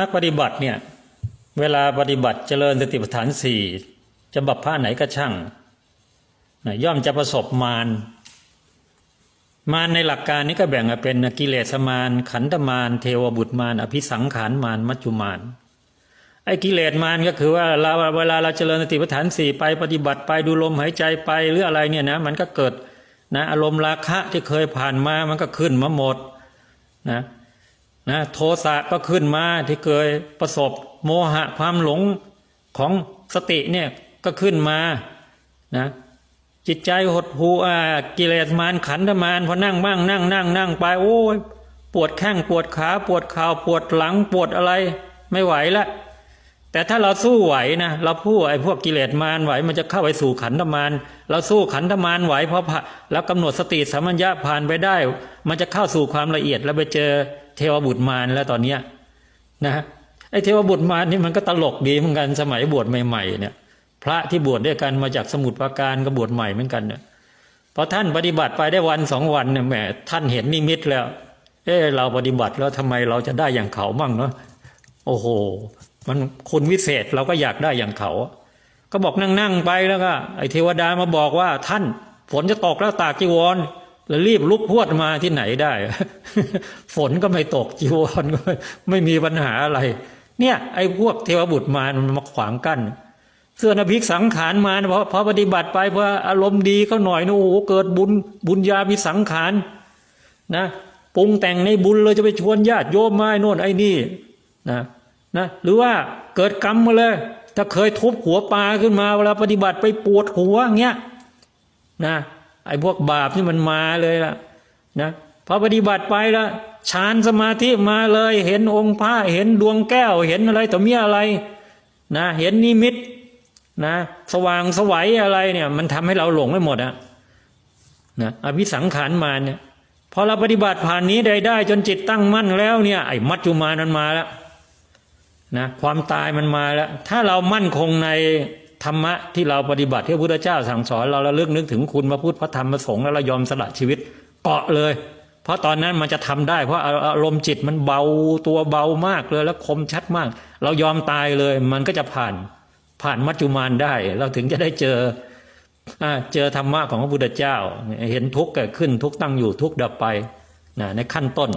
นักปฏิบัติเนี่ยเวลาปฏิบัติเจริญสติปัฏฐานสี่จะบัพพะไหนก็ช่างนะย่อมจะประสบมารมารในหลักการนี้ก็แบ่งเป็นกิเลสมารขันธมารเทวบุตรมารอภิสังขารมารมัจจุมารไอ้กิเลสมารก็คือว่าเราเวลาเราเจริญสติปัฏฐานสี่ไปปฏิบัติไปดูลมหายใจไปหรืออะไรเนี่ยนะมันก็เกิดนะอารมณ์ราคะที่เคยผ่านมามันก็ขึ้นมาหมดนะ นะโทสะก็ขึ้นมาที่เคยประสบโมหะความหลงของสติเนี่ยก็ขึ้นมานะจิตใจหดหูอ่ากิเลสมารขันธมารพอนั่งบ้างนั่งนั่งนั่งไปโอ้ยปวดแข้งปวดขาปวดข่าวปวดหลังปวดอะไรไม่ไหวละแต่ถ้าเราสู้ไหวนะเราพูดไอ้พวกกิเลสมารไหว มันจะเข้าไปสู่ขันธมารเราสู้ขันธมารไหวเพราะพระแล้วกำหนดสติสัมปัญญะผ่านไปได้ มันจะเข้าสู่ความละเอียดแล้วไปเจอ เทวบุตรมารแล้วตอนเนี้ยนะไอ้เทวบุตรมารนี่มันก็ตลกดีเหมือนกันสมัยบวชใหม่ๆเนี่ย พระที่บวชด้วยกันมาจากสมุทรปราการก็บวชใหม่เหมือนกันเนี่ยพอท่านปฏิบัติไปได้วันสองวันเนี่ยแหมท่านเห็นนิมิตแล้ว เออเราปฏิบัติแล้วทำไมเราจะได้อย่างเขามั่งเนาะโอ้โห มันคุณวิเศษเราก็อยากได้อย่างเขา ก็บอกนั่งนั่งๆไปแล้วก็ไอ้เทวดามาบอกว่าท่านฝนจะตกแล้วตากจีวร แล้วรีบลุกพวดมาที่ไหนได้ ฝนก็ไม่ตกจีวรก็ไม่มีปัญหาอะไร เนี่ยไอ้พวกเทวบุตรมามันมาขวางกั้นเสื้อนภิกสังขารมาเพราะพอปฏิบัติไปเพราะอารมณ์ดีเขาหน่อยนะโอ้โหเกิดบุญบุญญามีสังขารนะปรุงแต่งในบุญเลยจะไปชวนญาติโยมมาไอ้โน่นไอ้นี่นะนะหรือว่าเกิดกรรมมาเลย ถ้าเคยทุบหัวปลาขึ้นมาเวลาปฏิบัติไปปวดหัวเงี้ยนะ ไอ้พวกบาปที่มันมาเลยล่ะนะพอปฏิบัติไปล้วฌานสมาธิมาเลย เห็นองค์พระเห็นดวงแก้ว เห็นอะไรต่อมีอะไร นะ เห็นนิมิต นะ สว่างสวัยอะไรเนี่ย มันทำให้เราหลงไปหมดอะนะอภิสังขารมาเนี่ยพอเราปฏิบัติผ่านนี้ได้ได้ จนจิตตั้งมั่นแล้วเนี่ยไอ้มัจจุมานั้นมาแล้วนะความตายมันมาแล้ว ถ้าเรามั่นคงใน ธรรมะที่เราปฏิบัติที่พระพุทธเจ้าสั่งสอนเราระลึกนึกถึงคุณพระพุทธพระธรรมพระสงฆ์แล้วเรายอมสละชีวิตเกาะเลย เพราะตอนนั้นมันจะทำได้ เพราะอารมณ์จิตมันเบาตัวเบามากเลยแล้วคมชัดมาก เรายอมตายเลย มันก็จะผ่านผ่านมัจจุมานได้ เราถึงจะได้เจออเจอธรรมะของพระพุทธเจ้า เห็นทุกข์เกิดขึ้นทุกข์ตั้งอยู่ทุกข์ดับไปนะในขั้นต้น